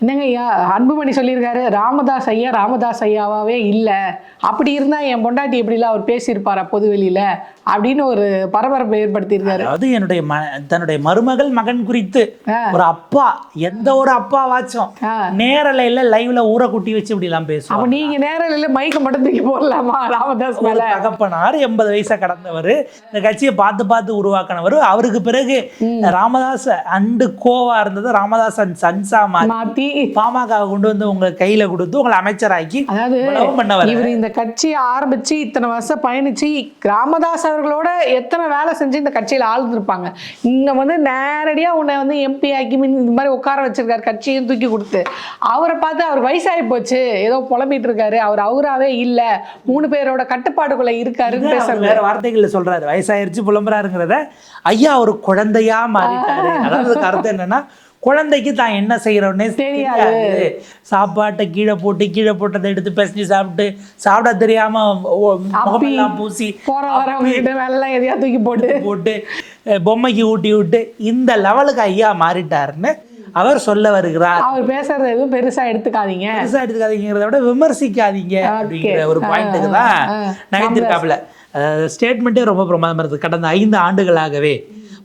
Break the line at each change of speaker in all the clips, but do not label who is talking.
என்னங்க ஐயா அன்புமணி சொல்லியிருக்காரு ராமதாஸ் ஐயா ராமதாஸ் ஐயாவாவே இல்லை. அப்படி இருந்தா என் பொண்டாட்டி எப்படிலாம் அவர் பேசியிருப்பாரா பொது வெளியில? அப்படின்னு ஒரு பரபரப்பை ஏற்படுத்தியிருக்காரு.
அதாவது என்னுடைய ம தன்னுடைய மருமகள் மகன் குறித்து. ஒரு அப்பா எந்த ஒரு அப்பாவாச்சும்
ஆ.
நேரலையில லைவ்ல ஊரை குட்டி வச்சு இப்படி எல்லாம் பேசுவாங்க.
அப்ப நீங்க நேரம் இல்லை மைக்க மட்டும் தூக்கி போடலாமா ராமதாஸ் மேல?
தகப்பனார் எண்பது வயசை கடந்தவர். இந்த கட்சியை பார்த்து பார்த்து உருவாக்கினவர். அவருக்கு பிறகு ராமதாஸ் அண்டு கோவா இருந்தது. ராமதாஸ் அண்ட் சன்சா மாறி
மாத்தி
பாமக கொண்டு வந்து உங்க கையில கொடுத்து உங்களை அமைச்சராக்கி
அதாவது இவர் இந்த கட்சியை ஆரம்பிச்சு இத்தனை வருஷம் பயணிச்சு ராமதாஸ் அவர்களோட எத்தனை வேலை செஞ்சு இந்த கட்சியில ஆழ்ந்திருப்பாங்க. இங்க வந்து நேரடியா உன்னை வந்து எம்பி ஆக்கி மீன் இந்த மாதிரி உட்கார வச்சிருக்காரு கட்சியும் தூக்கி கொடுத்து. அவரை பார்த்து அவர் வயசாகி போச்சு ஏதோ புலம்பிட்டு இருக்காரு. அவர் அவராவே இல்ல மூணு பேரோட கட்டுப்பாடுக்குள்ள இருக்காருன்னு பேசுறது
வேற வார்த்தைகள்ல சொல்றாரு. வயசாயிருச்சு புலம்புறாருங்கிறத ஐயா ஒரு குழந்தையா மாறிட்டாரு. அதாவது அர்த்தம் என்னன்னா குழந்தைக்கு தான் என்ன செய்யறோன்னே
தெரியாது.
சாப்பாட்டை கீழே போட்டு கீழே போட்டதை எடுத்து பிசைஞ்சு சாப்பிட்டு சாப்பிட தெரியாம ஓ- முகமெல்லாம் பூசி
வேலைலாம் எதையா தூக்கி போட்டு.
போட்டு பொம்மைக்கு ஊட்டி விட்டு இந்த லெவலுக்கு ஐயா மாறிட்டாருன்னு அவர் சொல்ல வருகிறார்.
அவர் பேசுறது எதுவும் பெருசா எடுத்துக்காதீங்க.
பெருசா எடுத்துக்காதீங்கிறத விட விமர்சிக்காதீங்க அப்படிங்கிற ஒரு பாயிண்ட்டுக்கு தான் நகைத்திருக்காப்புல. ஸ்டேட்மெண்ட்டே ரொம்ப பிரமாதமா இருக்கு கடந்த ஐந்து ஆண்டுகளாகவே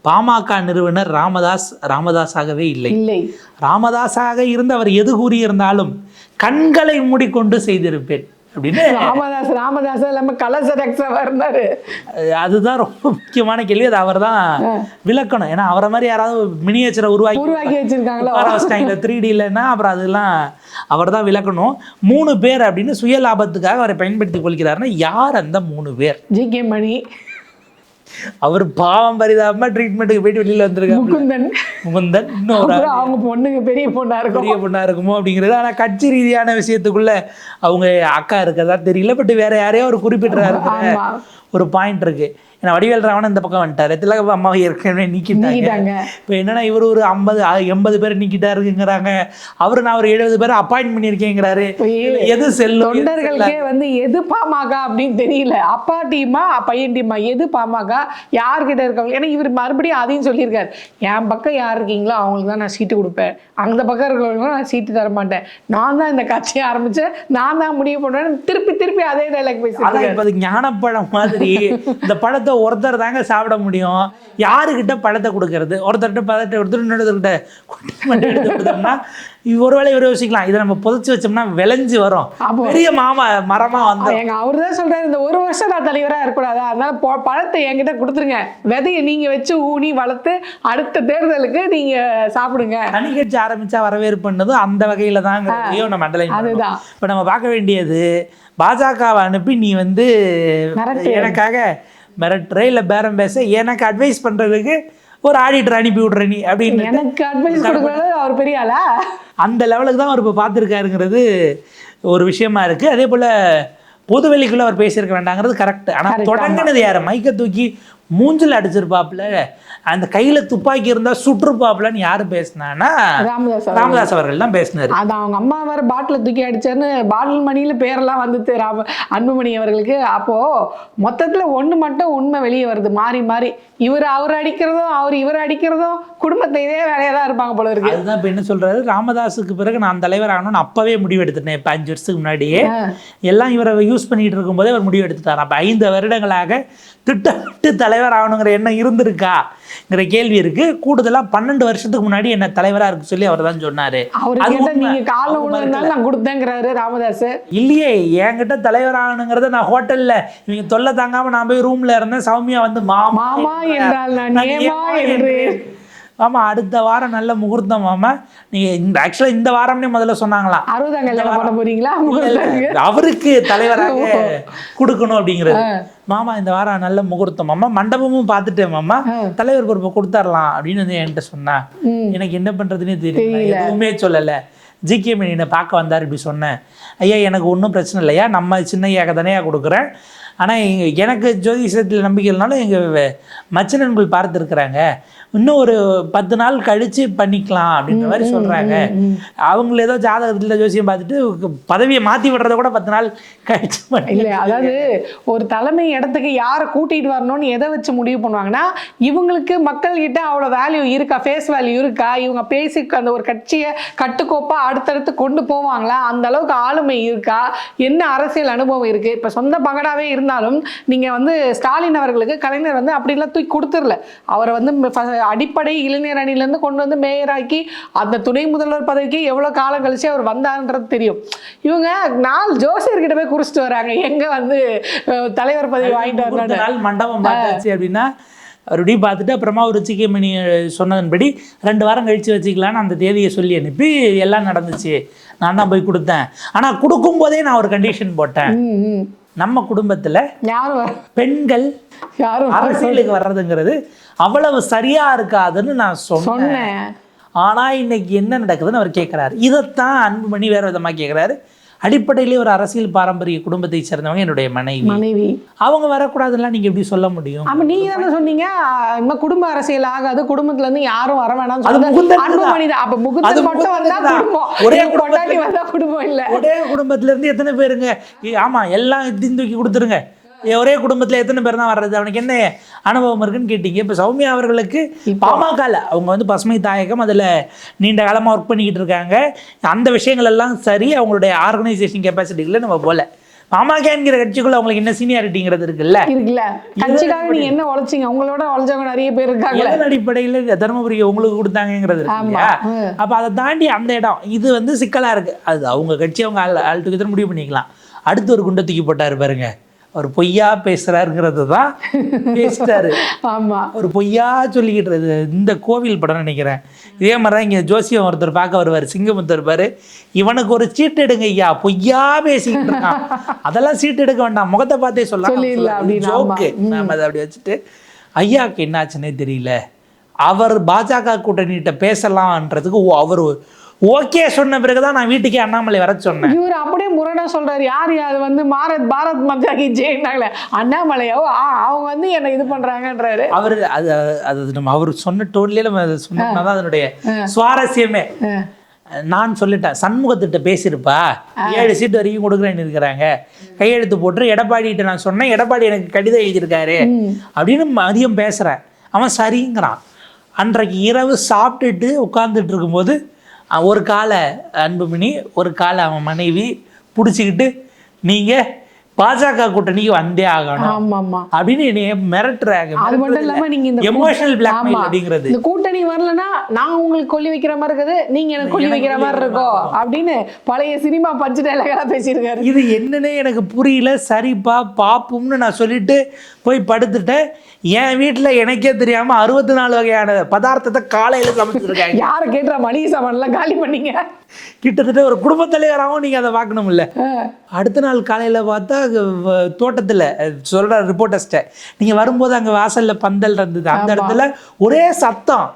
பாமக நிறுவனர் ராமதாஸ் ராமதாஸாகவே இல்லை.
இல்லை.
ராமதாஸாக இருந்து அவர் எது கூறியிருந்தாலும் கண்களை மூடிக்கொண்டு செய்திருப்பேன். அப்படின்னு
ராமதாஸ் ராமதாஸ் இல்லாம கலச ரக்ஷவா இருந்தாரு.
அஹ் அதுதான் ரொம்ப முக்கியமான கேள்வி. அது அவர் தான் விளக்கணும். ஏன்னா அவரை மாதிரி யாராவது மினியேச்சரை உருவாக்கி
உருவாக்கி வச்சிருக்காங்களோ?
த்ரீ டிலன்னா அப்புறம் அதெல்லாம் அவர் தான் விளக்கணும். மூணு பேர் அப்படின்னு சுய லாபத்துக்காக அவரை பயன்படுத்தி கொள்கிறாருன்னா யார் அந்த மூணு பேர்?
ஜி கே மணி.
அவர் பாவம் பரிதாபமா ட்ரீட்மெண்ட்டுக்கு போயிட்டு வெளியில வந்திருக்காரு
முகுந்தன்.
முகுந்தன் இன்னொரு
அவங்க பொண்ணுங்க பெரிய பொண்ணா இருக்கும்.
பெரிய பொண்ணா இருக்குமோ அப்படிங்கிறது. ஆனா கட்சி ரீதியான விஷயத்துக்குள்ள அவங்க அக்கா இருக்கதா தெரியல பட் வேற யாரையோ ஒரு குறிப்பிட்டாரு ஒரு பாயிண்ட் இருக்கு. ஏன்னா வடிவேல் ராவணன் இந்த பக்கம் வந்துட்டாரு. திலக அம்மாவை ஏற்கனவே நீக்கிட்டாங்க. இப்போ என்னன்னா இவர் ஒரு ஐம்பது எண்பது பேர் நீக்கிட்டாருங்கிறாங்க. அவரு நான் ஒரு எழுபது பேர் அப்பாயின்ட் பண்ணியிருக்கேங்கிறாரு. எது செல்லும்
தொண்டர்களுக்கே வந்து எது பாமக அப்படின்னு தெரியல. அப்பா டீமா பையன் டீமா எது பாமக யார்கிட்ட இருக்கவங்க? ஏன்னா இவர் மறுபடியும் அதையும் சொல்லியிருக்காரு. என் பக்கம் யார் இருக்கீங்களோ அவங்களுக்கு தான் நான் சீட்டு கொடுப்பேன். அந்த பக்கம் இருக்கிறவங்க நான் சீட்டு தர மாட்டேன். நான் தான் இந்த கட்சியை ஆரம்பிச்சேன். நான் தான் முடிவு பண்ணுவேன். திருப்பி திருப்பி அதே டைலாக் பேசியிருக்காரு
இப்ப அது ஞானப்பழம் மாதிரி. இந்த பழத்தை ஒருத்தர் தாங்க சாப்பிட முடியும். யாருக்கிட்ட பழத்தை கொடுக்கறது? ஒருத்தர்கிட்ட பழத்தை கொடுத்துட்டு இன்னொருத்தர்கிட்ட எடுத்து கொடுத்தோம்னா ஒருவேளை இவர் யோசிக்கலாம். இதை நம்ம புதைச்சு வச்சோம்னா விளைஞ்சு வரும். பெரிய மாமா மரமா வந்து
எங்க அவர் தான் சொல்றாரு இந்த ஒரு வருஷம் நான் தலைவரா இருக்கக்கூடாது. அதனால பழத்தை என்கிட்ட கொடுத்துருங்க. விதையை நீங்க வச்சு ஊனி வளர்த்து அடுத்த தேர்தலுக்கு நீங்க சாப்பிடுங்க.
தனி கட்சி ஆரம்பிச்சா வரவேற்பு பண்ணது அந்த வகையில தாங்கிறதையும் நம்ம
அதுதான்.
இப்போ நம்ம பார்க்க வேண்டியது பாஜகவை அனுப்பி நீ வந்து. எனக்காக மிரட்டுற இல்லை பேரம் பேச எனக்கு அட்வைஸ் பண்றதுக்கு ஒரு ஆடிட்டர் அனுப்பி விடுற நீ அப்படின்னு
எனக்கு அட்வைஸ் கொடுக்கறது அவர் பெரிய ஆளா?
அந்த லெவலுக்கு தான் அவர் இப்போ பார்த்துருக்காருங்கிறது ஒரு விஷயமா இருக்கு. அதே போல் பொதுவெளிக்குள்ள அவர் பேசியிருக்க வேண்டாங்கிறது கரெக்ட் ஆனால் தொடங்கினது யார்? மைக்கை தூக்கி மூஞ்சில் அடிச்சிருப்பாப்புல. அந்த கையில துப்பாக்கி இருந்தா சுற்றுப்பாப்புலன்னு யாரு பேசினான்னா
ராமதாஸ்.
ராமதாஸ் அவர்கள் தான் பேசினாரு.
அது அவங்க அம்மா வேற பாட்டில தூக்கி அடிச்சாருன்னு பாட்டில் மணியில பேரெல்லாம் வந்துச்சு ராம அன்புமணி அவர்களுக்கு. அப்போ மொத்தத்துல ஒண்ணு மட்டும் உண்மை வெளியே வருது. மாறி மாறி. இவர் அவர் அடிக்கிறதும் அவர் இவர் அடிக்கிறதும் குடும்பத்தை இதே வேலையா தான் இருப்பாங்க போல இருக்கு.
அதுதான் இப்போ என்ன சொல்றாரு? ராமதாஸுக்கு பிறகு நான் தலைவர் ஆகணும்னு அப்பவே முடிவு எடுத்துட்டேன். இப்போ அஞ்சு வருஷத்துக்கு முன்னாடியே. எல்லாம் இவரை யூஸ் பண்ணிட்டு இருக்கும்போதே அவர் முடிவு எடுத்துட்டார். அப்போ ஐந்து வருடங்களாக திட்டமிட்டு தலைவர் ஆகணுங்கிற எண்ணம் இருந்திருக்காங்கிற கேள்வி இருக்கு. கூடுதலா பன்னெண்டு வருஷத்துக்கு முன்னாடி என்ன தலைவரா இருக்கு சொல்லி அவர் தான் சொன்னாரு.
நான் கொடுத்தேங்கிறாரு ராமதாஸ்
இல்லையே என்கிட்ட தலைவர் ஆகணுங்கிறத நான் ஹோட்டல்ல இவங்க தொல்லை தாங்காம நான் போய் ரூம்ல இருந்தேன். சௌமியா வந்து மாமா
என்றால் நான்
நான்
ஏமா
ஏமா
என்று
ஆமா அடுத்த வாரம் நல்ல முகூர்த்தம் மாமா நீங்க இந்த ஆக்சுவலா இந்த வாரம்னே முதல்ல சொன்னாங்களாம்
அறுபதாம் கல்யாணம் பண்ண போறீங்களா?
அவருக்கு தலைவராக கொடுக்கணும் அப்படிங்கிறது. மாமா இந்த வாரம் நல்ல முகூர்த்தம் மாமா மண்டபமும் பார்த்துட்டேன் மாமா. தலைவர் பொறுப்பை கொடுத்துடலாம் அப்படின்னு வந்து என்கிட்ட சொன்னா. எனக்கு என்ன பண்றதுன்னே தெரியல. எதுவுமே சொல்லல. ஜிகே மணியனை பார்க்க வந்தார் இப்படி சொன்னேன். ஐயா எனக்கு ஒன்றும் பிரச்சனை இல்லையா? நம்ம சின்ன ஐயாக்க தானேயா கொடுக்குறேன். ஆனால் எனக்கு ஜோதிஷத்தில் நம்பிக்கை இல்லைனாலும் எங்கள் மச்சனன்கள் பார்த்துருக்குறாங்க. இன்னும் ஒரு பத்து நாள் கழிச்சு பண்ணிக்கலாம் அப்படின்ற மாதிரி சொல்கிறாங்க அவங்கள ஏதோ ஜாதகத்தில் ஜோசியம் பார்த்துட்டு பதவியை மாற்றி விடுறத கூட பத்து நாள் கழிச்சு
இல்ல அதாவது ஒரு தலைமை இடத்துக்கு யாரை கூட்டிட்டு வரணும்னு எதை வச்சு முடிவு பண்ணுவாங்கன்னா இவங்களுக்கு மக்கள் கிட்ட அவ்வளவு வேல்யூ இருக்கா ஃபேஸ் வேல்யூ இருக்கா இவங்க பேசி அந்த ஒரு கட்சியை கட்டுக்கோப்பா அடுத்தடுத்து கொண்டு போவாங்களா அந்த அளவுக்கு ஆளுமை இருக்கா என்ன அரசியல் அனுபவம் இருக்கு இப்ப சொந்த பகடாவே இருந்தாலும் நீங்க வந்து ஸ்டாலின் அவர்களுக்கு கலைஞர் வந்து அப்படிலாம் தூக்கி கொடுத்துடல. அவரை வந்து அடிப்படை இளைஞர் அணியிலேருந்து கொண்டு வந்து மேயராக்கி அந்த துணை முதல்வர் பதவிக்கு எவ்வளவு காலம் கழிச்சு அவர் வந்தாருன்றது தெரியும். இவங்க நாலு ஜோசியர்கிட்ட போய் குறிச்சிட்டு வராங்க. எங்க வந்து தலைவர் பதவி வாங்கிட்டு வரலான்னு
நாள் மண்டபம் பார்த்தாச்சு அப்படின்னா மறுபடியும் பார்த்துட்டு அப்புறமா ஒரு சிக்கிமணி சொன்னதன்படி ரெண்டு வாரம் கழிச்சு வச்சுக்கலான்னு அந்த தேதியை சொல்லி அனுப்பி எல்லாம் நடந்துச்சு. நான் தான் போய் கொடுத்தேன். ஆனால் கொடுக்கும்போதே நான் ஒரு கண்டிஷன் போட்டேன். நம்ம குடும்பத்தில்
யாரும்
பெண்கள்
யாரும்
அரசியலுக்கு வர்றதுங்கிறது அவ்வளவு சரியா இருக்காதுன்னு நான் சொன்னேன்.
சொன்னேன்.
ஆனா இன்னைக்கு என்ன நடக்குதுன்னு அவர் கேட்குறாரு இதைத்தான் அன்புமணி வேற விதமா கேட்குறாரு அடிப்படையிலே ஒரு அரசியல் பாரம்பரிய குடும்பத்தை சேர்ந்தவங்க என்னுடைய மனைவி.
மனைவி.
அவங்க வரக்கூடாதுலாம் நீங்க எப்படி சொல்ல முடியும்?
அப்ப நீங்க தானே சொன்னீங்க. இந்த குடும்ப அரசியல் ஆகாது. குடும்பத்துல இருந்து யாரும் வர வேணாம்னு
அது
சொன்னது
முகுந்தனுக்கு
அன்புமணி தான். அப்ப முகுந்தன் மட்டும் வந்தா. குடும்பம்.
ஒரே
கொண்டாட்டி வந்தா குடும்பம் இல்ல.
ஒரே குடும்பத்துல இருந்து எத்தனை பேருங்க? ஆமா எல்லாம் தூக்கி கொடுத்துருங்க. ஒரே குடும்பத்துல எத்தனை பேர் தான் வர்றது? அவனுக்கு என்ன அனுபவம் இருக்குன்னு கேட்டீங்க. இப்ப சௌமியா அவர்களுக்கு பாமகல அவங்க வந்து பசுமை தாயகம் அதுல நீண்ட காலமா ஒர்க் பண்ணிக்கிட்டு இருக்காங்க. அந்த விஷயங்கள் எல்லாம் சரி அவங்களுடைய ஆர்கனைசேஷன் கெப்பாசிட்டிகளை நம்ம போல. பாமக என்கிற கட்சிக்குள்ள அவங்களுக்கு என்ன சீனியாரிட்டிங்கிறது இருக்குல்ல?
இருக்குல்ல. கட்சிக்காக நீங்க என்ன உழைச்சீங்க? உங்களோட உழைச்சவங்க நிறைய பேர் இருக்காங்களே.
எதன் அடிப்படையில் தருமபுரி உங்களுக்கு. இல்லையா?
ம்.
அப்ப அதை தாண்டி அந்த இடம் இது வந்து சிக்கலா இருக்கு. அது அவங்க கட்சி அவங்க ஆள் ஆள் முடிவு பண்ணிக்கலாம். அடுத்து ஒரு குண்டை தூக்கி போட்டாரு பாருங்க. அவர் பொய்யா பேசுறாருங்கிறது தான் பேசிட்டாரு.
ஆமா.
ஒரு பொய்யா சொல்லிக்கிட்டு இந்த கோவில் படம் நினைக்கிறேன். இதே மாதிரி தான் இங்கே ஜோசியம் ஒருத்தர் பார்க்க வருவார் சிங்கமுத்தர் இருப்பாரு இவனுக்கு ஒரு சீட்டு எடுங்க ஐயா பொய்யா பேசிக்கிட்டு இருக்கான். அதெல்லாம் சீட்டு எடுக்க வேண்டாம் முகத்தை பார்த்தே சொல்லலாம். ஜோக்கு நாம அதை அப்படி வச்சுட்டு ஐயாக்கு என்னாச்சுன்னே தெரியல. அவர் பாஜக கூட்டணிகிட்ட பேசலாம்ன்றதுக்கு ஓ அவர் ஓகே சொன்ன பிறகுதான் நான் வீட்டுக்கே அண்ணாமலை வர சொன்னேன்.
இவர் அப்படியே முரடா சொல்றாரு. யார் அது வந்து பாரத் பாரத் மாதா கி ஜெயினாங்களே அண்ணாமலையோ அவங்க வந்து என்ன இது பண்றாங்கன்றாரு.
அவர் அது அது நம்ம அவர் சொன்ன டோன்லேயே நம்ம சொன்னோம்னா தான் அதனுடைய சுவாரஸ்யமே. நான் சொல்லிட்டேன் சண்முகத்திட்ட பேசியிருப்பா ஏழு சீட்டு வரைக்கும் கொடுக்குறேன்னு இருக்கிறாங்க. கையெழுத்து போட்டு எடப்பாடிகிட்ட நான் சொன்னேன் எடப்பாடி எனக்கு கடிதம் எழுதியிருக்காரு. அப்படின்னு மதியம் பேசுகிறேன் அவன் சரிங்கிறான். அன்றைக்கு இரவு சாப்பிட்டுட்டு உட்கார்ந்துட்டு இருக்கும்போது ஒரு காலை அன்புமணி ஒரு காலை அவன் மனைவி பிடிச்சிக்கிட்டு நீங்கள் பாஜக கூட்டணிக்கு வந்தே ஆகணும் அப்படின்னு என்னைய மிரட்டுறாங்க.
அது மட்டும் இல்லாம நீங்க இந்த
எமோஷனல் பிளாக்மெயில். அப்படிங்கிறது.
இந்த கூட்டணி வரலன்னா நான் உங்களுக்கு கொல்லி வைக்கிற மாதிரி இருக்குது நீங்க எனக்கு கொல்லி வைக்கிற மாதிரி இருக்கும் அப்படின்னு பழைய சினிமா பஞ்சு டைலாக பேசியிருக்காரு.
இது என்னன்னே எனக்கு புரியல. சரிப்பா பாப்பும்னு நான் சொல்லிட்டு போய் படுத்துட்டேன். என் வீட்டுல எனக்கே தெரியாம அறுபத்தி நாலு வகையான பதார்த்தத்தை காலையில சமைச்சிருக்காங்க.
யாரை கேட்டுறா மளிகை சாமான்லாம் காலி பண்ணீங்க?
கிட்டத்தட்ட ஒரு குடும்பத் தலைவராகவும் நீங்க அதை பார்க்கணும்ல. அடுத்த நாள் காலையில பார்த்தா தோட்டத்துல அஹ், சொல்ற ரிப்போர்ட்டர்ஸ்ட நீங்க வரும்போது அங்க வாசல்ல பந்தல் இருந்தது. அந்த இடத்துல ஒரே சத்தம்.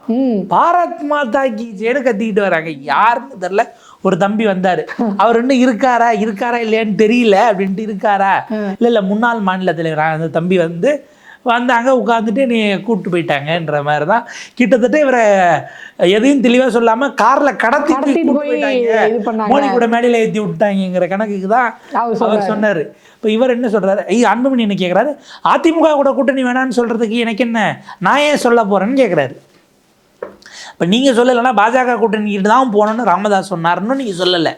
பாரத் மாதா கி ஜெயனு கத்திக்கிட்டு வராங்க. யாருன்னு தெரியல. ஒரு தம்பி வந்தாரு. அவர் இன்னும் இருக்காரா? இருக்காரா இல்லையான்னு தெரியல. அப்படின்ட்டு இருக்காரா? இல்ல இல்ல முன்னாள் மாநில தலைவர்? அந்த தம்பி வந்து வந்தாங்க உட்காந்துட்டு நீ கூப்பிட்டு போயிட்டாங்கன்ற மாதிரி தான் கிட்டத்தட்ட இவரை எதையும் தெளிவா சொல்லாம கார்ல கடத்தி. மோடி கூட மேடையில ஏத்தி விட்டாங்கங்கிற கணக்குக்கு தான்
அவர்
சொன்னாரு. இப்போ இவர் என்ன சொல்றாரு? ஐயோ அன்புமணி என்ன கேட்குறாரு அதிமுக கூட கூட்டணி வேணாம்னு சொல்றதுக்கு எனக்கு என்ன? நான் ஏன் சொல்ல போறேன்னு கேட்குறாரு இப்போ நீங்க சொல்லலைன்னா பாஜக கூட்டணிக்கிட்டு தான் போகணும்னு ராமதாஸ் சொன்னாருன்னு நீங்க சொல்லலை.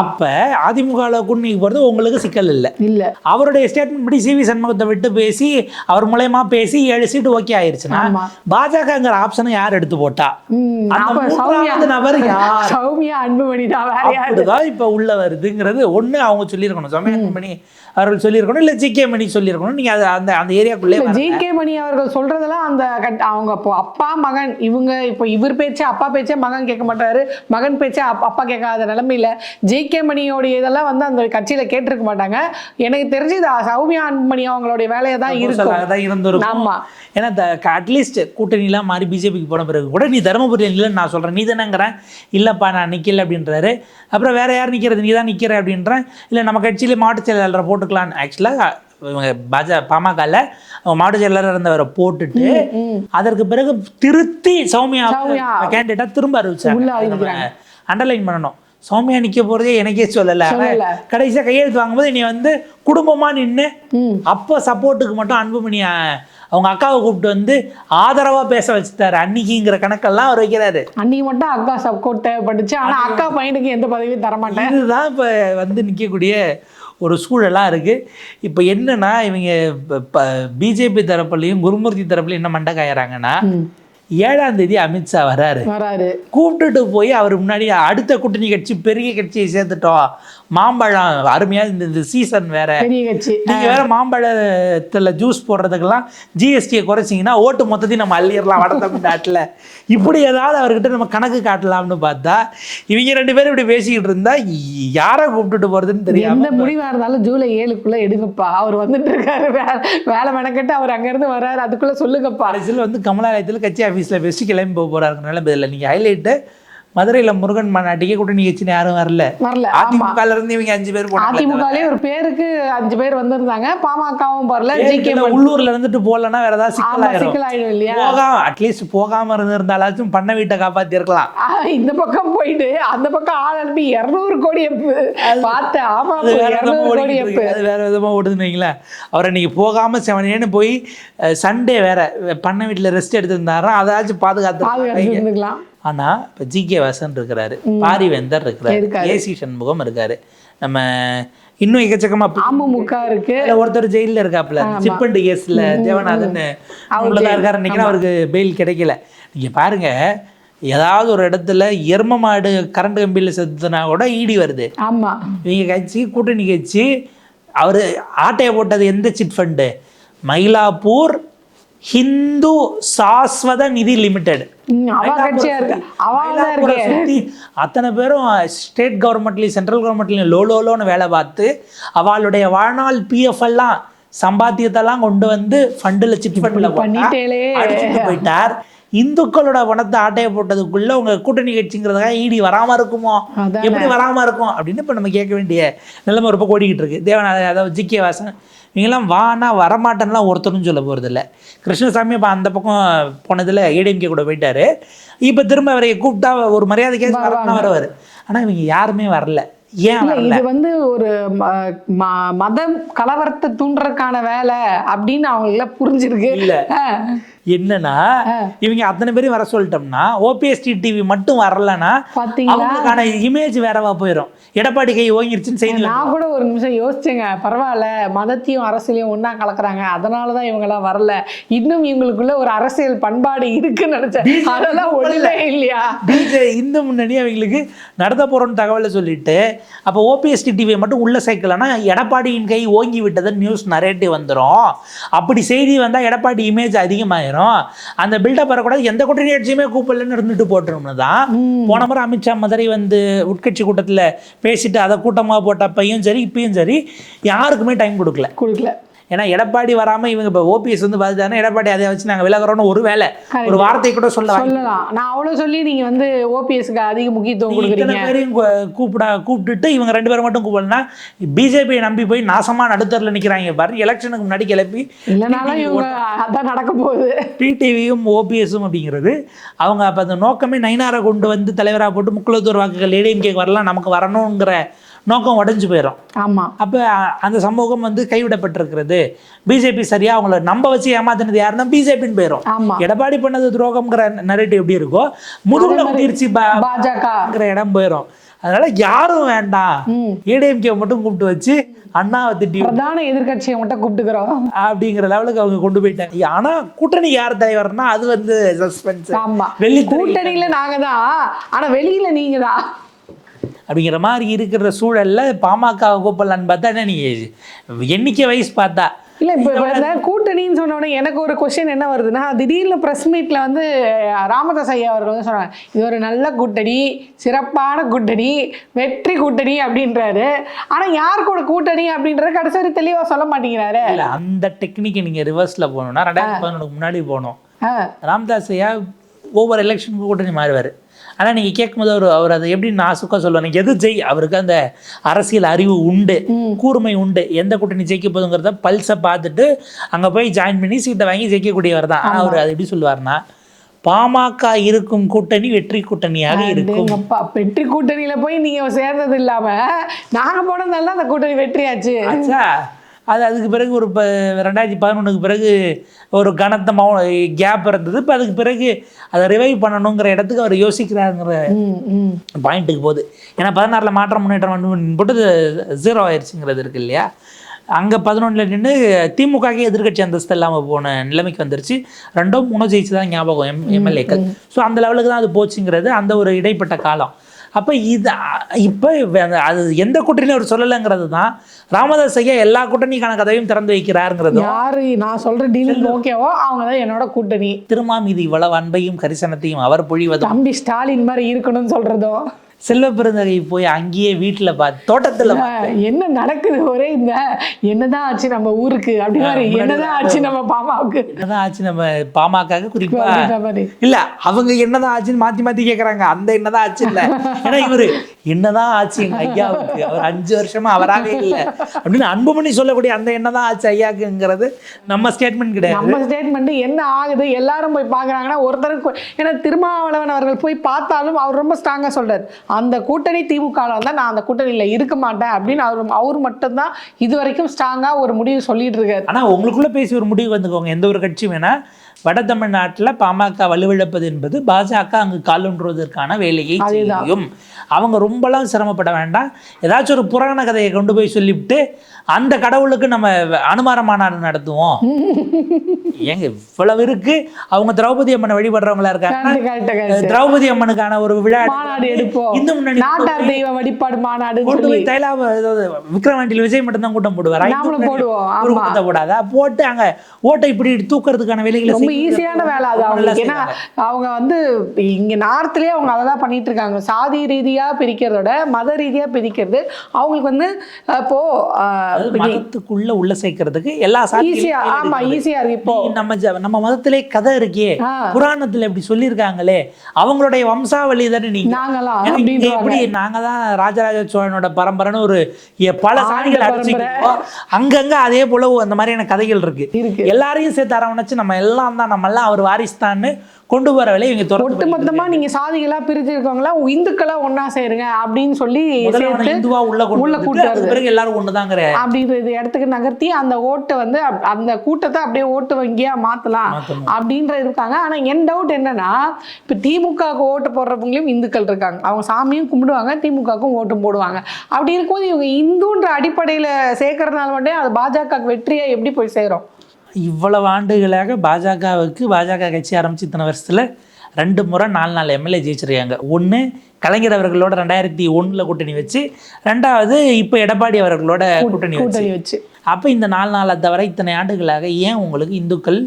அப்ப அதிமுக கூட்டணிக்கு போறது உங்களுக்கு சிக்கல் இல்லை.
இல்ல.
அவருடைய ஸ்டேட்மெண்ட் படி சிவி சண்முகத்தை விட்டு பேசி அவர் மூலயமா பேசி ஏழு சீட்டு ஓகே ஆயிருச்சுன்னா. பாஜகங்கிற ஆப்ஷனை யார் எடுத்து போட்டா? அந்த
சௌமியா
நபர் யார்?
சௌமியா அன்புமணி தான்
இப்ப உள்ள வருதுங்கிறது ஒண்ணு அவங்க சொல்லியிருக்கணும். சமயம் மணி அவர்கள் சொல்லியிருக்கணும் இல்ல ஜிகே மணி சொல்லியிருக்கணும். நீங்க அது அந்த அந்த ஏரியாக்குள்ளே
ஜி கே மணி அவர்கள் சொல்றதெல்லாம் அந்த கட்- அவங்க இப்போ அப்பா மகன் இவங்க இப்போ இவர் பேச்சே அப்பா பேச்சே மகன் கேட்க மாட்டாரு. மகன் பேச்சே அப்- அப்பா கேட்காத நிலைமையில ஜி கே மணியோடைய இதெல்லாம் வந்து அந்த கட்சியில கேட்டிருக்க மாட்டாங்க. எனக்கு தெரிஞ்சு இது சௌமியா அன்புமணி அவங்களுடைய வேலையை தான் இருக்கும்.
தான் இருந்திருக்கும்.
ஆமா.
ஏன்னா அட்லீஸ்ட் கூட்டணிலாம் மாறி பிஜேபிக்கு போன பிறகு கூட நீ தருமபுரி இல்லைன்னு நான் சொல்றேன். நீ தானேங்கிறேன். இல்லப்பா நான் நிக்கல அப்படின்றாரு. அப்புறம் வேற யார் நிக்கிறது? நீ தான் நிக்கிற அப்படின்றேன். இல்ல நம்ம கட்சியில மாவட்ட செயலாளரை போட்டுக்கலான்னு ஆக்சுவலாக இவங்க பாஜ பாமகல மாவட்ட செயலாளர் இருந்தவரை போட்டுட்டு. அதற்கு பிறகு திருத்தி சௌமியா. கேண்டிடேட்டா திரும்ப அறிவிச்சாங்க. அண்டர்லைன் பண்ணணும் சௌமியா நிக்க போறதே எனக்கே சொல்லல. கடைசியா கையெழுத்து வாங்கும்போது நீ வந்து குடும்பமா நின்னு
ம்
அப்போ சப்போர்ட்டுக்கு மட்டும் அன்புமணி அவங்க அக்காவை கூப்பிட்டு வந்து ஆதரவா பேச வச்சுட்டாரு அன்னிக்கிங்கிற கணக்கெல்லாம் அவர் வைக்கிறாரு
அன்னைக்கு மட்டும் அக்கா சப்போர்ட் தேவைப்பட்டுச்சு ஆனா அக்கா பையனுக்கு எந்த பதவியும் தர மாட்டேன்
இதுதான் இப்போ வந்து நிற்கக்கூடிய ஒரு சூழலாக இருக்குது இப்போ என்னன்னா இவங்க பிஜேபி தரப்புலையும் குருமூர்த்தி தரப்புலையும் என்ன மண்டை காயறாங்கன்னா ஏழாம் தேதி அமித்ஷா வராரு.
வராரு.
கூப்பிட்டுட்டு போய் அவர் முன்னாடி அடுத்த கூட்டணி கட்சி பெரிய கட்சியை சேர்த்துட்டோம். மாம்பழம் அருமையா இந்த இந்த சீசன் வேற. நீங்க வேற மாம்பழத்துல ஜூஸ் போடுறதுக்கெல்லாம் ஜிஎஸ்டியை குறைச்சிங்கன்னா ஓட்டு மொத்தத்தையும் நம்ம அள்ளிடலாம் வட தமிழ்நாட்டில். இப்படி ஏதாவது அவர்கிட்ட நம்ம கணக்கு காட்டலாம்னு பார்த்தா இவங்க ரெண்டு பேரும் இப்படி பேசிக்கிட்டு இருந்தா யாரை கூப்பிட்டுட்டு போறதுன்னு தெரியாம
எந்த முடிவா இருந்தாலும் ஜூலை ஏழுக்குள்ள எடுங்கப்பா. அவர் வந்துட்டு இருக்காரு. வேலை மெனக்கட்டு அவர் அங்க இருந்து வராரு அதுக்குள்ள சொல்லுங்கப்பா.
கடைசியில் வந்து கமலாலயத்தில் கட்சி ஆஃபீஸில் பேசி கிளம்பி போக போகிறாருனால பதில் நீங்கள் ஹைலைட்டை மதுரையில் முருகன் மாநாட்டுக்கே கூட்டணி கட்சின்னு யாரும் வரல.
வரல ஆமா.
அதிமுகல இருந்து இவங்க அஞ்சு பேர் போனாங்க
அதிமுகலே ஒரு பேருக்கு அஞ்சு பேர் வந்திருந்தாங்க. பாமகவும் வரல
உள்ளூர்ல இருந்துட்டு போகலன்னா வேற ஏதாவது
சிக்கல் ஆயிடும் இல்லையா?
போகாம அட்லீஸ்ட் போகாம இருந்திருந்தாலாச்சும் பண்ண வீட்டை காப்பாத்தி இருக்கலாம்
இந்த பக்கம் போயிட்டு அந்த பக்கம் ஆள் அனுப்பி இருநூறு கோடி எப்பு பார்த்தேன் ஆமா கோடி.
அது வேற விதமா ஓடுதுன்னு வைங்களேன். அவர் இன்னைக்கு போகாம செவனேன்னு போய் சண்டே வேற பண்ண வீட்டுல ரெஸ்ட் எடுத்திருந்தாரா? அதாச்சும் பாதுகாத்து
பாதுகாத்து இருந்துக்கலாம்
ஆனா இப்போ ஜி கே வாசன் இருக்கிறாரு பாரிவேந்தர் இருக்கிறாரு. ஏசி சண்முகம் இருக்காரு. நம்ம இன்னும் எக்கச்சக்கமா
அமமுக இருக்கு.
ஒருத்தர் ஜெயில்ல இருக்காப்புல சிப்பண்டு கேஸ்ல தேவநாதன் உள்ளதா இருக்காரு நினைக்கிறேன் அவருக்கு பெயில் கிடைக்கல. நீங்க பாருங்க ஏதாவது ஒரு இடத்துல எரும மாடு கரண்ட் கம்பியில் செத்துனா கூட ஈடி வருது.
ஆமா.
இவங்க கட்சி கூட்டணி கட்சி அவர் ஆட்டையை போட்டது எந்த chit fund Mylapore Hindu சாஸ்வத Nidhi limited. அத்தனை பேரும் ஸ்டேட் கவர்மெண்ட்லையும் சென்ட்ரல் கவர்மெண்ட்லையும் லோ லோ லோன்னு வேலை பார்த்து அவளுடைய வாழ்நாள் பிஎஃப் எல்லாம் சம்பாத்தியத்தெல்லாம் கொண்டு வந்து ஃபண்டில் சிட் ஃபண்டில் போயிட்டார். இந்துக்களோட பணத்தை ஆட்டையை போட்டதுக்குள்ள உங்க கூட்டணி கட்சிங்கிறதுக்காக ஈடி வராம இருக்குமோ. எப்படி வராம இருக்கும்? அப்படின்னு இப்ப நம்ம கேட்க வேண்டிய நிலைமை பக்கம் ஓடிக்கிட்டு இருக்கு. தேவநாத அதாவது ஜி கே வாசன் இவங்கெல்லாம் வானா வரமாட்டேன்லாம் ஒருத்தரும் சொல்ல போறது இல்ல கிருஷ்ணசாமி இப்போ அந்த பக்கம் போனதுல ஏடிஎம்கே கூட போயிட்டாரு. இப்போ திரும்ப அவரை கூப்பிட்டா ஒரு மரியாதை கேஸ் வரணும் வருவார். ஆனா இவங்க யாருமே வரல. ஏன்
இல்ல
வரல?
இது வந்து ஒரு மதம் கலவரத்தை தூண்டுறதுக்கான வேலை அப்படின்னு அவங்களுக்கு புரிஞ்சிருக்கு.
இல்ல. என்னன்னா இவங்க அத்தனை பேரும் வர சொல்லிட்டோம்னா ஓபிஎஸ்டி டிவி மட்டும் வரலன்னா அவங்களுக்கான இமேஜ் வேறவா போயிடும் எடப்பாடி கை ஓங்கிருச்சுன்னு செய்தி
நான் கூட ஒரு நிமிஷம் யோசிச்சேங்க. பரவாயில்ல மதத்தையும் அரசியலையும் ஒண்ணா கலக்குறாங்க. அதனாலதான் இவங்க எல்லாம் வரல. இன்னும் இவங்களுக்குள்ள ஒரு அரசியல் பண்பாடு இருக்குன்னு நினைச்சேன். அதெல்லாம் ஒண்ணுமே இல்லையா?
பிஜே இந்து முன்னணி அவங்களுக்கு நடத்த போறோம்னு தகவலை சொல்லிட்டு அப்போ ஓபிஎஸ்டி டிவியை மட்டும் உள்ள சேர்க்கலன்னா எடப்பாடியின் கை ஓங்கி விட்டதுன்னு நியூஸ் நரேட்டிவ் வந்துடும் அப்படி செய்தி வந்தா எடப்பாடி இமேஜ் அதிகமாயிரும். அந்த பில்டப் வரக்கூடாது. எந்த கூட்டணி கட்சியுமே கூப்பிடலன்னு இருந்துட்டு போட்டுரும்னு தான் போன முறை அமித்ஷா மதுரை வந்து உட்கட்சி கூட்டத்தில் பேசிட்டு அதை கூட்டமாக போட்டப்பையும் சரி இப்பயும் சரி யாருக்குமே டைம் கொடுக்கல.
கொடுக்கல.
ஏன்னா எடப்பாடி வராம இவங்க இப்போ ஓபிஎஸ் வந்து பார்த்துட்டாங்கன்னா எடப்பாடி அதை வச்சு நாங்க விலகுறோம்னு ஒரு வேலை. ஒரு வார்த்தை கூட சொல்ல
சொல்லலாம். நான் அவ்வளவு சொல்லி நீங்க வந்து ஓபிஎஸ்க்கு அதிக முக்கியத்துவம் கொடுக்குறீங்க.
பேரையும் கூப்பிடா கூப்பிட்டுட்டு இவங்க ரெண்டு பேரும் மட்டும் கூப்பிடலனா பிஜேபியை நம்பி போய் நாசமா நடுத்தரில் நிக்கிறாங்க. பாரு எலெக்ஷனுக்கு முன்னாடி கிளப்பி
இல்லைனாலும் இவங்க அதான் நடக்க போகுது.
டிடிவியும் ஓபிஎஸும் அப்படிங்கிறது அவங்க அப்போ அந்த நோக்கமே நைனாரை கொண்டு வந்து தலைவராக போட்டு முக்குளத்தூர் வாக்குகள் ஏடிஎம்கே வரலாம் நமக்கு வரணுங்கிற நோக்கம் உடஞ்சு போயிடும்
ஆமா.
அப்போ அந்த சமூகம் வந்து கைவிடப்பட்டிருக்கிறது. பிஜேபி சரியா அவங்கள நம்ப வச்சு ஏமாத்தினது யாருன்னா பிஜேபின்னு போயிடும் எடப்பாடி பண்ணது துரோகம்ங்கிற நரேட்டிவ் எப்படி இருக்கோ முதுகுல குதிர்ச்சி
பாஜக.
இருக்கிற இடம் போயிடும் அதனால யாரும் வேண்டாம். ஏடிஎம்கே மட்டும் கூப்பிட்டு வச்சு அண்ணாவை திட்டி
பிரதான எதிர்க்கட்சியை மட்டும் கூப்பிட்டுக்கிறோம்.
அப்படிங்கிற லெவலுக்கு அவங்க கொண்டு போயிட்டாங்க. ஆனா கூட்டணி யார் தலைவர்னா அது வந்து சஸ்பென்ஸ்
ஆமா.
வெள்ளி
கூட்டணியில நாங்க தான் ஆனா வெளியில நீங்க தான்
அப்படிங்கிற மாதிரி இருக்கிற சூழல்ல பாமக கூப்பிடலான்னு பார்த்தா என்ன நீ எண்ணிக்கை வயசு பார்த்தா?
இல்ல இப்ப கூட்டணின்னு சொன்ன உடனே எனக்கு ஒரு கொஸ்டின் என்ன வருதுன்னா திடீர்னு பிரஸ் மீட்ல வந்து ராமதாஸ் ஐயா அவர்கள் வந்து சொன்னாங்க இது ஒரு நல்ல கூட்டணி சிறப்பான கூட்டணி வெற்றி கூட்டணி அப்படின்றாரு. ஆனா யார் கூட கூட்டணி அப்படின்றது கடைசி வரை தெளிவா சொல்ல மாட்டேங்கிறாரு.
இல்ல அந்த டெக்னிக்கை நீங்க ரிவர்ஸ்ல போகணும்னா ரெண்டாயிரத்தி பதினொன்றுக்கு முன்னாடி போகணும். ராமதாஸ் ஐயா ஒவ்வொரு எலெக்ஷனுக்கு கூட்டணி மாறுவார். ஆனால் நீங்கள் கேட்கும்போது அவர் அவர் அதை எப்படி நாசுக்காக சொல்லுவார்? நீங்கள் எது ஜெய்? அவருக்கு அந்த அரசியல் அறிவு உண்டு கூர்மை உண்டு. எந்த கூட்டணி ஜெயிக்க போதுங்கிறத பல்ஸை பார்த்துட்டு அங்கே போய் ஜாயின் பண்ணி சீட்டை வாங்கி ஜெயிக்கக்கூடியவர் தான். அவர் அது எப்படி சொல்லுவார்னா பாமக இருக்கும் கூட்டணி வெற்றி கூட்டணியாக இருக்கும்.
வெற்றி கூட்டணியில போய் நீங்க சேர்ந்தது இல்லாம நாங்க போனதால அந்த கூட்டணி வெற்றியாச்சு.
ஆச்சா அது அதுக்கு பிறகு ஒரு ப ரெண்டாயிரத்தி பதினொன்றுக்கு பிறகு ஒரு கனத்த மௌ கேப் இருந்தது. இப்போ அதுக்கு பிறகு அதை ரிவைவ் பண்ணணுங்கிற இடத்துக்கு அவர் யோசிக்கிறாருங்கிற பாயிண்ட்டுக்கு போகுது. ஏன்னா பதினாறில் மாற்றம் முன்னேற்றம் போட்டு ஜீரோ ஆயிடுச்சுங்கிறது இருக்கு இல்லையா? அங்கே பதினொன்றில் நின்று திமுகக்கே எதிர்க்கட்சி அந்தஸ்து இல்லாமல் போன நிலைமைக்கு வந்துருச்சு. ரெண்டோ மூணோ ஜெயிச்சு தான் ஞாபகம் எம் எம்எல்ஏக்கள். ஸோ அந்த லெவலுக்கு தான் அது போச்சுங்கிறது அந்த ஒரு இடைப்பட்ட காலம். அப்போ இது இப்போ அது எந்த கூட்டணியும் அவர் சொல்லலைங்கிறது தான் ராமதாஸ் ஐயா எல்லா கூட்டணிக்கான கதவையும் திறந்து வைக்கிறாருங்கிறதும்
யாரு? நான் சொல்ற டீலிங் ஓகேவோ அவங்க தான் என்னோட கூட்டணி.
திருமா மீது இவ்வளவு அன்பையும் கரிசனத்தையும் அவர் பொழிவதும்
தம்பி ஸ்டாலின் மாதிரி இருக்கணும்னு சொல்றதும்
செல்வ போய் அங்கேயே வீட்டில் பார்த்து தோட்டத்தில்
என்ன நடக்குது ஒரே இந்த என்னதான் ஆச்சு நம்ம ஊருக்கு? அப்படி மாதிரி என்னதான் ஆச்சு நம்ம பாமாவுக்கு?
என்னதான் ஆச்சு நம்ம பாமக குறிப்பா? இல்ல அவங்க என்னதான் ஆச்சுன்னு மாத்தி மாத்தி கேக்குறாங்க. அந்த என்னதான் ஆச்சு இல்ல. ஏன்னா இவரு என்னதான் ஆச்சு எங்க ஐயாவுக்கு? அவர் அஞ்சு வருஷமா அவராகவே இல்ல. அப்படின்னு அன்புமணி சொல்லக்கூடிய அந்த என்னதான் ஆச்சு ஐயாக்குங்கிறது நம்ம ஸ்டேட்மெண்ட் கிடையாது.
நம்ம ஸ்டேட்மெண்ட் என்ன ஆகுது? எல்லாரும் போய் பார்க்கறாங்கன்னா ஒருத்தருக்கு ஏன்னா திருமாவளவன் அவர்கள் போய் பார்த்தாலும் அவர் ரொம்ப ஸ்ட்ராங்கா சொல்றாரு. அந்த கூட்டணி திமுகவில் வந்தால் நான் அந்த கூட்டணியில் இருக்க மாட்டேன் அப்படின்னு அவர் அவர் மட்டும்தான் இது வரைக்கும் ஸ்ட்ராங்காக ஒரு முடிவு சொல்லிட்டு இருக்காரு.
ஆனால் உங்களுக்குள்ளே பேசி ஒரு முடிவு வந்துக்கோங்க. எந்த ஒரு கட்சி வேணால் வட தமிழ்நாட்டுல பாமக வலுவிழப்பது என்பது பாஜக அங்கு காலூன்றுவதற்கான வேலையை செய்யும். அவங்க ரொம்பலாம் சிரமப்பட வேண்டாம். ஏதாச்சும் ஒரு புராண கதையை கொண்டு போய் சொல்லிவிட்டு அந்த கடவுளுக்கு நம்ம அனுமார மாநாடு நடத்துவோம். ஏங்க இவ்வளவு இருக்கு. அவங்க திரௌபதி அம்மனை வழிபடுறவங்களா இருக்காங்க. திரௌபதி அம்மனுக்கான ஒரு விழா
மாநாடு
இந்து முன்னணி
தெய்வ வழிபாடு மாநாடுன்னு
கொண்டு போய் அதாவது விக்ரவாண்டியில் விஜய் மட்டும் தான் கூட்டம் போடுவார். கூட்டத்தை போடாத? போட்டு அங்க ஓட்டை இப்படி தூக்குறதுக்கான வேலைகளை
ரொம்ப. ஈஸியான வேலை அது அவங்களுக்கு. ஏன்னா. அவங்க வந்து இங்க நார்த்லயே அவங்க அதை தான் பண்ணிட்டு இருக்காங்க சாதி ரீதியா பிரிக்கிறதோட மத ரீதியா பிரிக்கிறது அவங்களுக்கு வந்து இப்போ
மதத்துக்குள்ள உள்ள சேர்க்கறதுக்கு எல்லா
ஈஸியா ஆமா. ஈஸியா இருக்கு இப்போ.
நம்ம நம்ம மதத்திலே கதை இருக்கே. புராணத்துல இப்படி சொல்லியிருக்காங்களே. அவங்களுடைய வம்சாவளி தானே நீங்க?
நாங்களாம்
எப்படி நாங்க தான் ராஜராஜ சோழனோட பரம்பரைன்னு ஒரு பல சாணிகள்
ஆண்ட
அடிச்சுக்கிட்டோம் அங்கங்க அதே போல அந்த மாதிரியான கதைகள் இருக்கு.
இருக்கு.
எல்லாரையும் சேர்த்து அரவணைச்சு நம்ம எல்லாம் தான் நம்ம எல்லாம் அவர் வாரிசுதான்னு கொண்டு வர வேலையை இவங்க
ஒட்டு
தொடர்ந்து
மொத்தமா நீங்க சாதிகளா பிரிச்சு இருக்கவங்களா இந்துக்களா ஒண்ணா சேருங்க அப்படின்னு சொல்லி
இந்துவா உள்ள
உள்ள கூட்டு
பிறகு எல்லாரும் ஒண்ணுதாங்கிற.
அப்படின்றது இடத்துக்கு நகர்த்தி அந்த ஓட்டை வந்து அந்த கூட்டத்தை அப்படியே ஓட்டு வங்கியா மாத்தலாம். அப்படின்ற இருக்காங்க. ஆனா என் டவுட் என்னன்னா இப்ப திமுகவுக்கு ஓட்டு போடுறவங்களையும் இந்துக்கள் இருக்காங்க. அவங்க சாமியும் கும்பிடுவாங்க திமுகவுக்கும் ஓட்டும் போடுவாங்க. அப்படி இருக்கும்போது இவங்க இந்துன்ற அடிப்படையில சேர்க்கறதுனால மட்டும் அது பாஜக வெற்றியா எப்படி போய் சேரும்?
இவ்வளவு ஆண்டுகளாக பாஜகவுக்கு பாஜக கட்சி ஆரம்பிச்சு இத்தனை வருஷத்துல ரெண்டு முறை நாலு நாலு எம்எல்ஏ ஜெயிச்சிருக்காங்க. ஒண்ணு கலைஞர் அவர்களோட ரெண்டாயிரத்தி ஒண்ணுல கூட்டணி வச்சு ரெண்டாவது இப்போ எடப்பாடி அவர்களோட கூட்டணி வச்சு.
கூட்டணி வச்சு.
அப்போ இந்த நாலு நாளை தவிர இத்தனை ஆண்டுகளாக ஏன் உங்களுக்கு இந்துக்கள்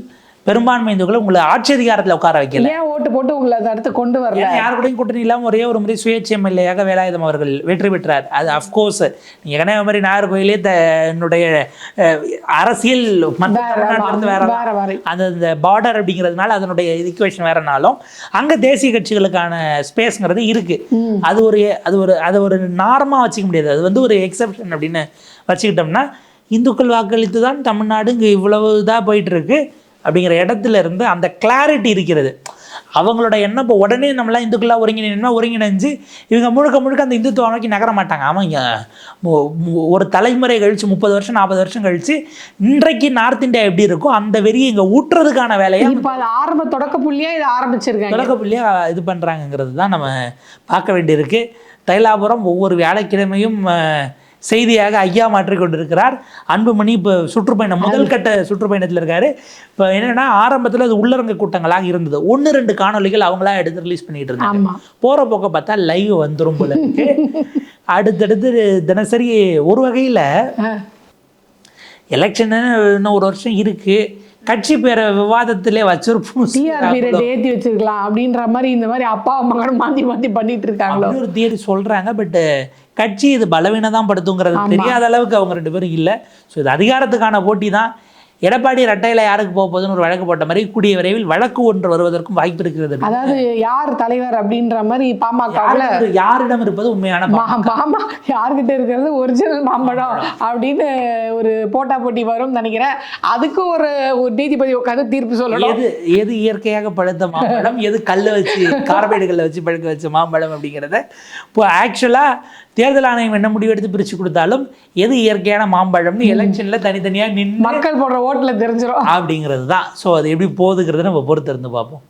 பெரும்பான்மை இந்துக்களை உங்களை ஆட்சி அதிகாரத்துல உட்கார வைக்கல.
ஏன் ஓட்டு போட்டு உங்களை இடத்துக்கு கொண்டு வரல?
ஏன்னா யார் கூடயும் கூட்டணி இல்லாமல் ஒரே ஒரு முறை சுயேட்சை எம்எல்ஏயாக வேலாயுதம் அவர்கள் வெற்றி பெற்றார். அது அஃப்கோர்ஸ் நீங்கள் ஏற்கனவே மாதிரி நாகர்கோயிலே த என்னுடைய அரசியல்
வேற,
அந்த இந்த பார்டர் அப்படிங்கிறதுனால அதனுடைய ஈக்குவேஷன் வேறனாலும் அங்கே தேசிய கட்சிகளுக்கான ஸ்பேஸ்ங்கிறது இருக்கு. அது ஒரு அது ஒரு அதை ஒரு நார்மாக வச்சுக்க முடியாது. அது வந்து ஒரு எக்ஸப்ஷன் அப்படின்னு வச்சுக்கிட்டோம்னா இந்துக்கள் வாக்களித்து தான் தமிழ்நாடு இங்கே இவ்வளவு இதாக போயிட்டு இருக்கு. அப்படிங்கிற இடத்துல இருந்து அந்த கிளாரிட்டி இருக்கிறது. அவங்களோட எண்ணம் இப்போ உடனே நம்மளாம் இந்துக்களாக ஒருங்கிணைனா ஒருங்கிணைஞ்சு இவங்க முழுக்க முழுக்க அந்த இந்துத்துவம் நோக்கி நகர மாட்டாங்க. அவங்க ஒரு தலைமுறை கழிச்சு முப்பது வருஷம் நாற்பது வருஷம் கழிச்சு இன்றைக்கு நார்த் இந்தியா எப்படி இருக்கோ அந்த வெறியை இங்கே ஊட்டுறதுக்கான வேலையை
இப்ப அது ஆரம்ப தொடக்க புள்ளியா இதை ஆரம்பிச்சிருக்காங்க?
தொடக்க புள்ளியாக இது பண்ணுறாங்கங்கிறது தான் நம்ம பார்க்க வேண்டியிருக்கு. தைலாபுரம் ஒவ்வொரு வியாழக்கிழமையும் செய்தியாக ஐயா மாற்றிக் கொண்டிருக்கிறார். அன்புமணி இப்போ சுற்றுப்பயணம் முதல் கட்ட சுற்றுப்பயணத்தில் இருக்காரு. இப்போ என்னன்னா ஆரம்பத்தில் அது உள்ளரங்க கூட்டங்களாக இருந்தது. ஒன்று ரெண்டு காணொளிகள் அவங்களா எடுத்து ரிலீஸ் பண்ணிட்டு இருந்தாங்க. போகிற போக்க பார்த்தா லைவ் வந்துரும் போல இருக்கு. அடுத்தடுத்து தினசரி ஒரு வகையில். எலெக்ஷன் இன்னும் ஒரு வருஷம் இருக்கு. கட்சி பேர விவாதத்திலே வச்சிருப்போம்.
டிஆர்பி ரேட் வச்சிருக்கலாம் அப்படின்ற மாதிரி இந்த மாதிரி அப்பா மகன் மாத்தி மாத்தி பண்ணிட்டு இருக்காங்களோ?
ஒரு தியரி சொல்றாங்க பட் கட்சி இது பலவீனம் தான் படுத்துங்கிறது தெரியாத அளவுக்கு அவங்க ரெண்டு பேரும் இல்லை. ஸோ இது அதிகாரத்துக்கான போட்டி தான் எடப்பாடி ரெட்டையில யாருக்கு போக போகுதுன்னு ஒரு வழக்கு போட்ட மாதிரி கூடிய விரைவில் வழக்கு ஒன்று வருவதற்கும் வாய்ப்பு இருக்கிறது
அதாவது யார் தலைவர் அப்படின்ற மாதிரி பாமகவுல
யாரிடம் யாரிடம் இருப்பது உண்மையான பா-
மாமா யார்கிட்ட இருக்கிறது ஒரிஜினல் மாம்பழம் அப்படின்னு ஒரு போட்டா போட்டி வரும்னு நினைக்கிறேன். அதுக்கு ஒரு ஒரு நீதிபதி உட்காந்து தீர்ப்பு சொல்லணும்.
எது எது இயற்கையாக பழுத்த மாம்பழம் எது கல்லை வச்சு கார்பைடுகளில் வச்சு பழுக்க வச்ச மாம்பழம் அப்படிங்கிறத. இப்போ ஆக்சுவலாக தேர்தல் ஆணையம் என்ன முடிவு எடுத்து பிரிச்சு கொடுத்தாலும் எது இயற்கையான மாம்பழம்னு எலெக்ஷன்ல தனித்தனியா நின்று
மக்கள் போடுற ஓட்டுல தெரிஞ்சிடும்
அப்படிங்கிறது தான். ஸோ அது எப்படி போகுதுங்கிறத நம்ம பொறுத்து இருந்து பார்ப்போம்.